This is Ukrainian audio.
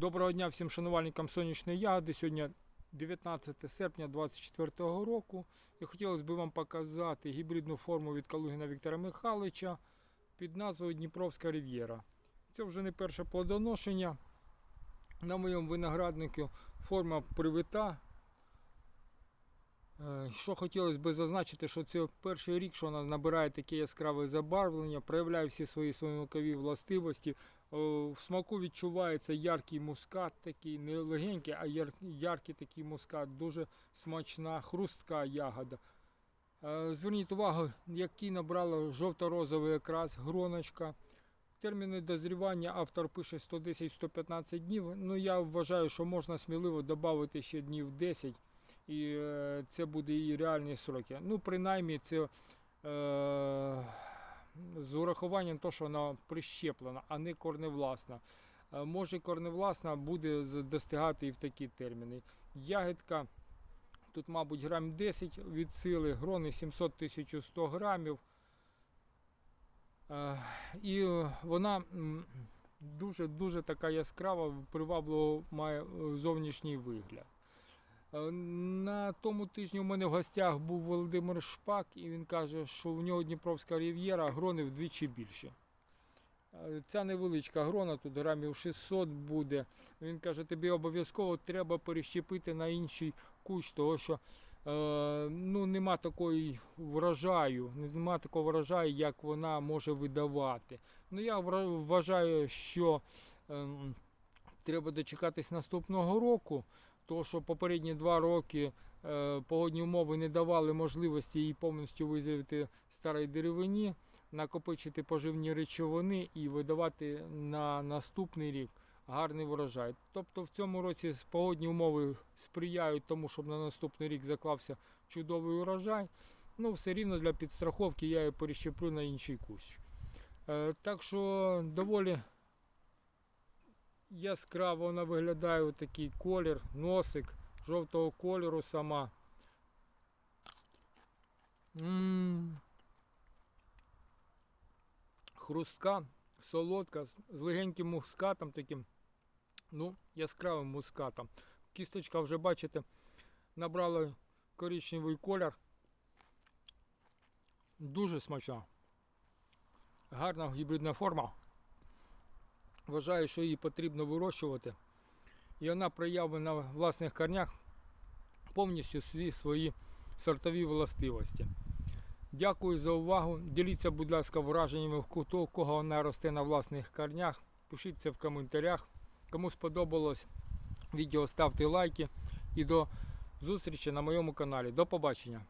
Доброго дня всім шанувальникам сонячної ягоди. Сьогодні 19 серпня 2024 року. І хотілося б вам показати гібридну форму від Калугіна Віктора Михайловича під назвою Дніпровська Рів'єра. Це вже не перше плодоношення. На моєму винограднику форма привита. Е, Що хотілося б зазначити, що це перший рік, що вона набирає таке яскраве забарвлення, проявляє всі свої смакові властивості. О, В смаку відчувається яркий мускат, такий не легенький, а яркий такий мускат, дуже смачна, хрустка ягода. Е, Зверніть увагу, який набрала жовто-розовий якраз гроночка. Терміни дозрівання автор пише 110-115 днів. Ну я вважаю, що можна сміливо додати ще днів 10, і е, це буде і реальні сроки. Ну, принаймні, це е, з урахуванням того, що вона прищеплена, а не корневласна. Е, Може, корневласна буде достигати і в такі терміни. Ягідка тут, мабуть, грам 10 від сили, грони 700-1100 грамів. Е, І вона дуже-дуже така яскрава, привабливо має е, зовнішній вигляд. Е, На тому тижні у мене в гостях був Володимир Шпак, і він каже, що у нього Дніпровська рів'єра грони вдвічі більше. Е, Ця невеличка грона, тут грамів 600 буде. Він каже, тобі обов'язково треба перещепити на інший кущ, того що е, ну, нема такої врожаю, нема такого врожаю, як вона може видавати. Ну, я вважаю, що ем, треба дочекатись наступного року, тому що попередні два роки е, погодні умови не давали можливості їй повністю визрівати старій деревині, накопичити поживні речовини і видавати на наступний рік гарний врожай. Тобто в цьому році погодні умови сприяють тому, щоб на наступний рік заклався чудовий урожай. Ну, все рівно для підстраховки я її перещеплю на інший кущ. Е, так що доволі яскраво вона виглядає такий колір, носик жовтого кольору сама. м Хрустка, солодка, з легеньким мускатом таким, ну, яскравим мускатом. Кісточка вже, бачите, набрала коричневий колір. Дуже смачна. Гарна гібридна форма. Вважаю, що її потрібно вирощувати. І вона проявить на власних корнях повністю всі свої сортові властивості. Дякую за увагу. Діліться, будь ласка, враженнями, хто кого вона росте на власних корнях. Пишіть це в коментарях. Кому сподобалось відео, ставте лайки. І до зустрічі на моєму каналі. До побачення!